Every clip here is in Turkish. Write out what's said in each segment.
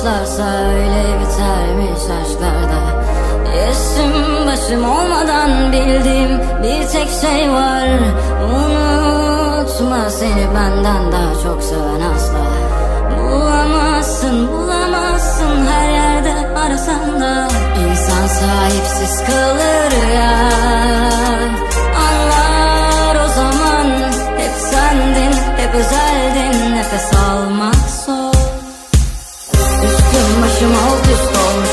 başlarsa öyle bitermiş aşklarda Yesim başım olmadan bildiğim bir tek şey var. Unutma seni benden daha çok seven asla. Bulamazsın bulamazsın her yerde arasan da. İnsan sahipsiz kalır ya. Anlar o zaman hep sendin hep özeldin. Nefes al. Üstüm başım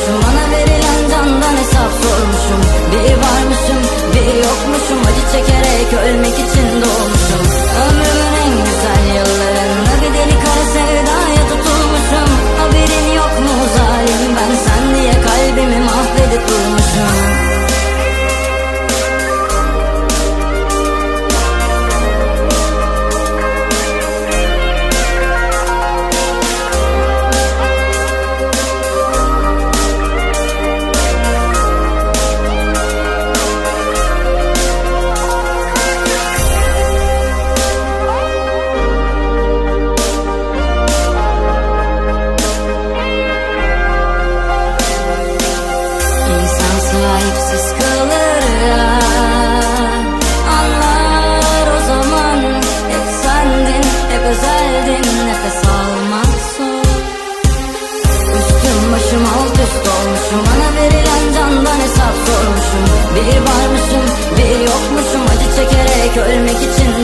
Bir varmışım, bir yokmuşum Acı çekerek ölmek için